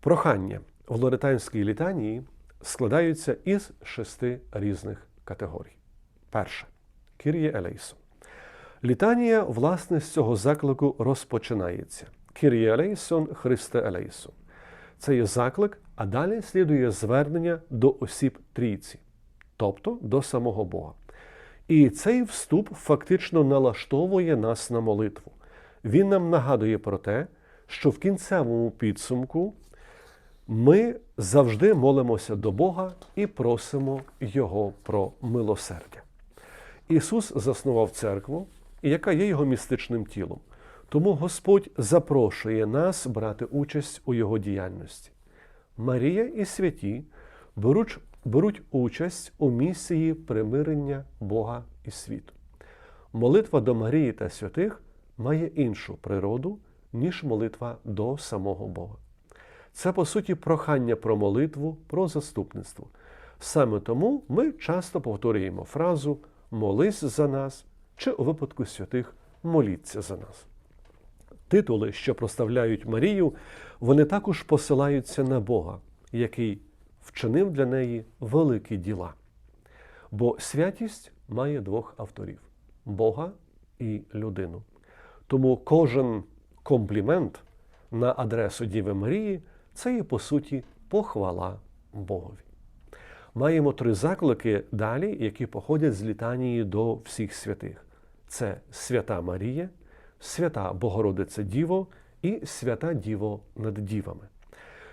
Прохання в лоретанській літанії складаються із шести різних категорій. Перше Кір'є Елейсон. Літанія, власне, з цього заклику розпочинається. Кір'є Елейсон, Христе Елейсон. Це є заклик, а далі слідує звернення до осіб трійці, тобто до самого Бога. І цей вступ фактично налаштовує нас на молитву. Він нам нагадує про те, що в кінцевому підсумку ми завжди молимося до Бога і просимо Його про милосердя. Ісус заснував церкву, яка є його містичним тілом. Тому Господь запрошує нас брати участь у Його діяльності. Марія і святі беруть, беруть участь у місії примирення Бога і світу. Молитва до Марії та святих має іншу природу, ніж молитва до самого Бога. Це, по суті, прохання про молитву, про заступництво. Саме тому ми часто повторюємо фразу молись за нас чи у випадку святих моліться за нас. Титули, що проставляють Марію, вони також посилаються на Бога, який вчинив для неї великі діла. Бо святість має двох авторів Бога і людину. Тому кожен комплімент на адресу Діви Марії це є, по суті, похвала Богові. Маємо три заклики далі, які походять з літанії до всіх святих: це свята Марія, свята Богородиця Діво і свята Діво над дівами.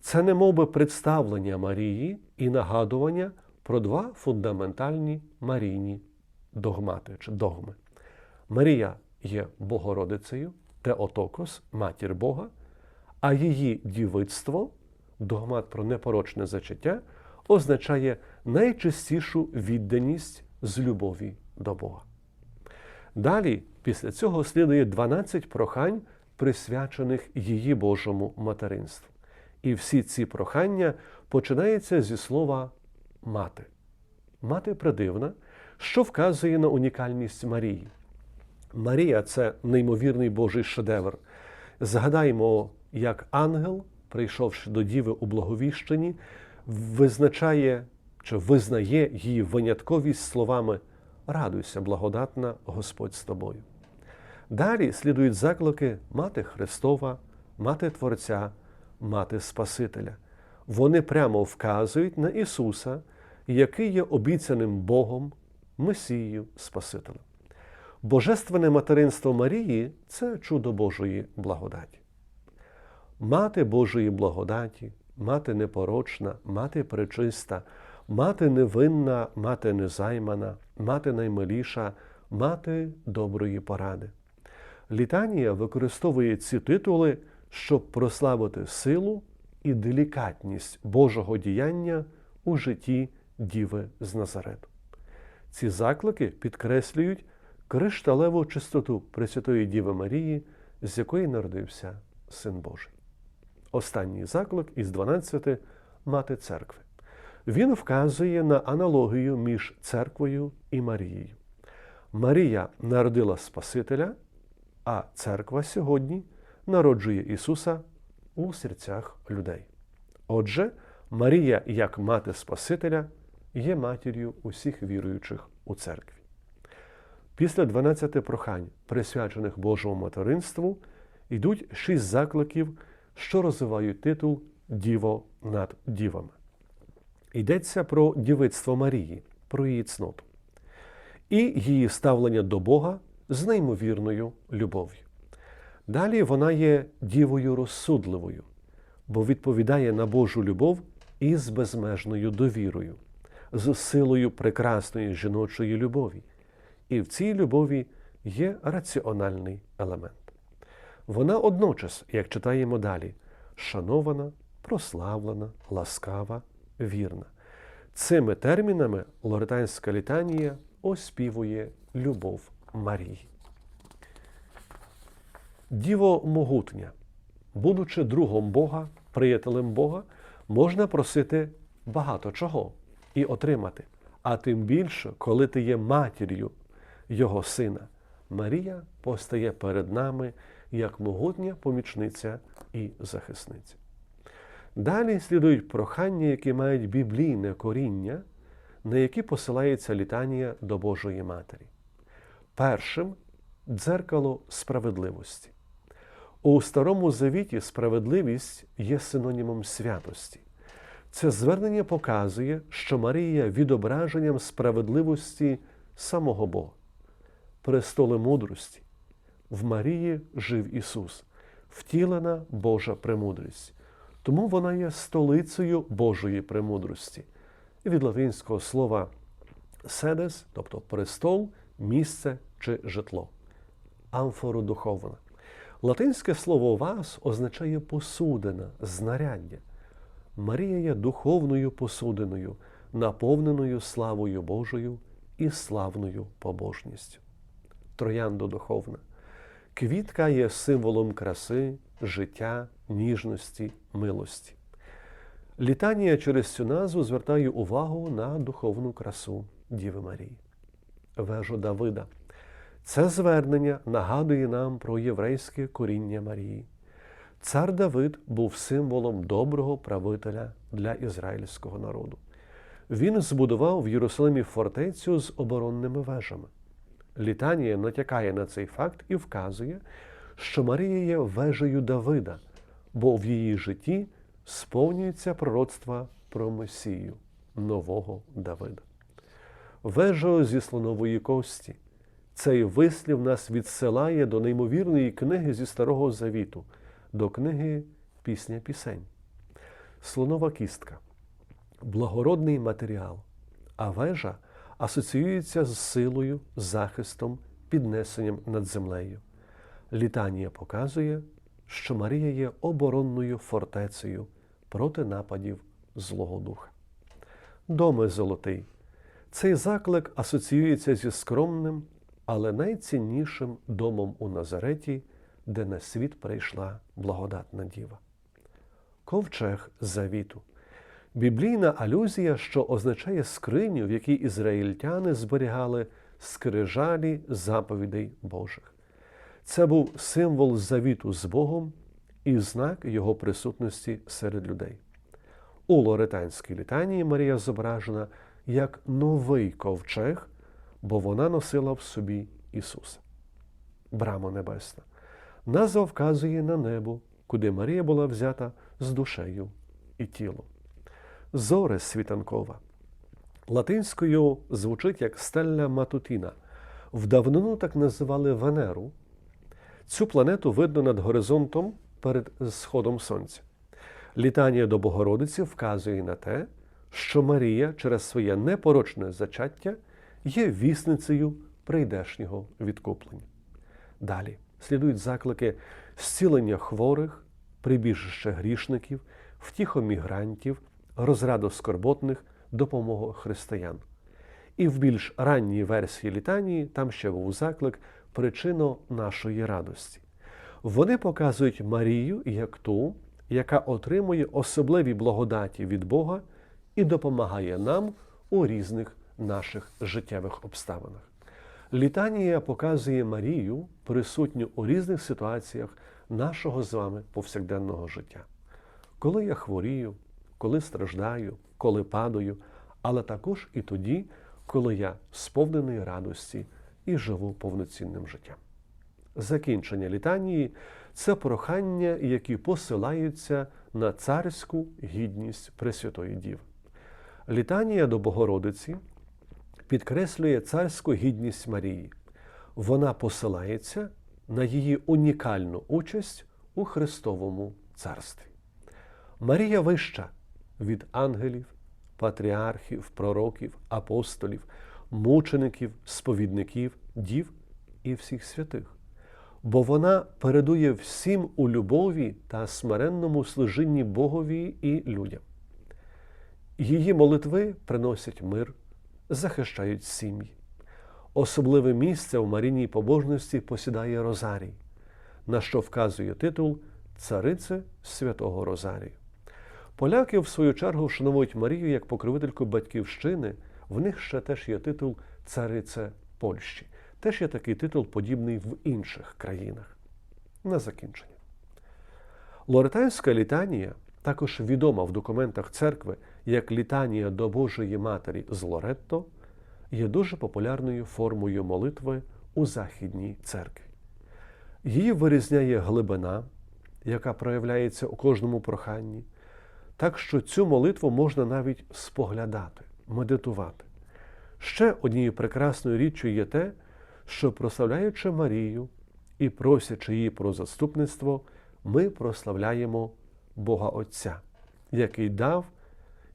Це не би представлення Марії і нагадування про два фундаментальні марійні догмати чи догми. Марія є Богородицею, Теотокос, матір Бога, а її дівицтво, догмат про непорочне зачаття, означає найчистішу відданість з любові до Бога. Далі, після цього слідує 12 прохань, присвячених її Божому материнству. І всі ці прохання починаються зі слова мати. Мати придивна, що вказує на унікальність Марії. Марія це неймовірний Божий шедевр. Згадаймо, як ангел, прийшовши до Діви у благовіщенні, визначає чи визнає її винятковість словами Радуйся, благодатна Господь з тобою. Далі слідують заклики Мати Христова, Мати Творця, Мати Спасителя. Вони прямо вказують на Ісуса, який є обіцяним Богом, Месією Спасителем. Божественне материнство Марії це чудо Божої благодаті. Мати Божої благодаті, мати непорочна, мати пречиста, мати невинна, мати незаймана, мати наймиліша, мати доброї поради. Літанія використовує ці титули, щоб прославити силу і делікатність Божого діяння у житті Діви з Назарету. Ці заклики підкреслюють кришталеву чистоту Пресвятої Діви Марії, з якої народився Син Божий. Останній заклик із 12 мати церкви. Він вказує на аналогію між церквою і Марією. Марія народила Спасителя, а церква сьогодні народжує Ісуса у серцях людей. Отже, Марія, як мати Спасителя, є матір'ю усіх віруючих у церкві. Після 12 прохань, присвячених Божому материнству, йдуть шість закликів, що розвивають титул Діво над дівами. Йдеться про дівицтво Марії, про її цноту і її ставлення до Бога з неймовірною любов'ю. Далі вона є дівою розсудливою, бо відповідає на Божу любов із безмежною довірою, з силою прекрасної жіночої любові. І в цій любові є раціональний елемент. Вона одночас, як читаємо далі, шанована, прославлена, ласкава, вірна. Цими термінами лоретанська літанія оспівує любов Марії. Діво могутня, будучи другом Бога, приятелем Бога, можна просити багато чого і отримати. А тим більше, коли ти є матір'ю Його Сина, Марія постає перед нами як могутня помічниця і захисниця. Далі слідують прохання, які мають біблійне коріння, на які посилається літанія до Божої Матері. Першим дзеркало справедливості. У Старому Завіті справедливість є синонімом святості. Це звернення показує, що Марія відображенням справедливості самого Бога, престоли мудрості. В Марії жив Ісус, втілена Божа премудрість. Тому вона є столицею Божої премудрості. Від латинського слова седес, тобто престол, місце чи житло. Амфору духовна. Латинське слово вас означає посудина, знаряддя. Марія є духовною посудиною, наповненою славою Божою і славною побожністю. Троянда духовна. Квітка є символом краси, життя, ніжності, милості. Літанія через цю назву звертає увагу на духовну красу Діви Марії. Вежу Давида. Це звернення нагадує нам про єврейське коріння Марії. Цар Давид був символом доброго правителя для ізраїльського народу. Він збудував в Єрусалимі фортецю з оборонними вежами. Літанія натякає на цей факт і вказує, що Марія є вежею Давида, бо в її житті сповнюється пророцтва про Месію, нового Давида. Вежа зі слонової кості. Цей вислів нас відсилає до неймовірної книги зі Старого Завіту, до книги Пісня Пісень. Слонова кістка, благородний матеріал, а вежа асоціюється з силою, захистом, піднесенням над землею. Літанія показує, що Марія є оборонною фортецею проти нападів Злого Духа. Доми золотий. Цей заклик асоціюється зі скромним, але найціннішим домом у Назареті, де на світ прийшла благодатна діва. Ковчег завіту. Біблійна алюзія, що означає скриню, в якій ізраїльтяни зберігали скрижалі заповідей Божих. Це був символ завіту з Богом і знак Його присутності серед людей. У Лоретанській літанії Марія зображена як новий ковчег, бо вона носила в собі Ісуса. Брама Небесна. Назва вказує на небо, куди Марія була взята з душею і тілом. Зоре світанкова. Латинською звучить як стелля Матутіна. В давнину так називали Венеру. Цю планету видно над горизонтом перед сходом Сонця. Літання до Богородиці вказує на те, що Марія через своє непорочне зачаття є вісницею прийдешнього відкуплення. Далі слідують заклики зцілення хворих, прибіжище грішників, втіхо мігрантів, розраду скорботних, допомогу християн. І в більш ранній версії літанії там ще був заклик причина нашої радості. Вони показують Марію як ту, яка отримує особливі благодаті від Бога і допомагає нам у різних наших життєвих обставинах. Літанія показує Марію, присутню у різних ситуаціях нашого з вами повсякденного життя. Коли я хворію, коли страждаю, коли падаю, але також і тоді, коли я сповнений радості і живу повноцінним життям. Закінчення літанії це прохання, які посилаються на царську гідність Пресвятої Діви. Літанія до Богородиці підкреслює царську гідність Марії. Вона посилається на її унікальну участь у Христовому царстві. Марія вища від ангелів, патріархів, пророків, апостолів, мучеників, сповідників, дів і всіх святих. Бо вона передує всім у любові та смиренному служінні Богові і людям. Її молитви приносять мир, захищають сім'ї. Особливе місце в Маріній побожності посідає Розарій, на що вказує титул Царице Святого Розарію. Поляки, в свою чергу, вшановують Марію як покровительку батьківщини, в них ще теж є титул Царице Польщі. Теж є такий титул, подібний в інших країнах. На закінчення. Лоретанська літанія також відома в документах церкви як літанія до Божої Матері з Лоретто, є дуже популярною формою молитви у Західній церкві. Її вирізняє глибина, яка проявляється у кожному проханні, так що цю молитву можна навіть споглядати, медитувати. Ще однією прекрасною річчю є те, що прославляючи Марію і просячи її про заступництво, ми прославляємо Бога Отця, який дав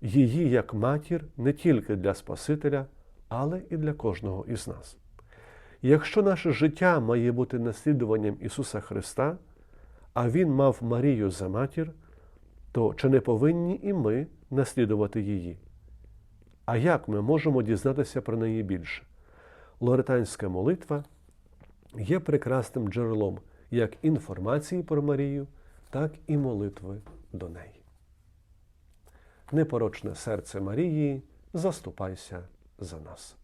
її як матір не тільки для Спасителя, але і для кожного із нас. Якщо наше життя має бути наслідуванням Ісуса Христа, а Він мав Марію за матір, то чи не повинні і ми наслідувати її? А як ми можемо дізнатися про неї більше? Лоретанська молитва є прекрасним джерелом як інформації про Марію, так і молитви до неї. Непорочне серце Марії, заступайся за нас.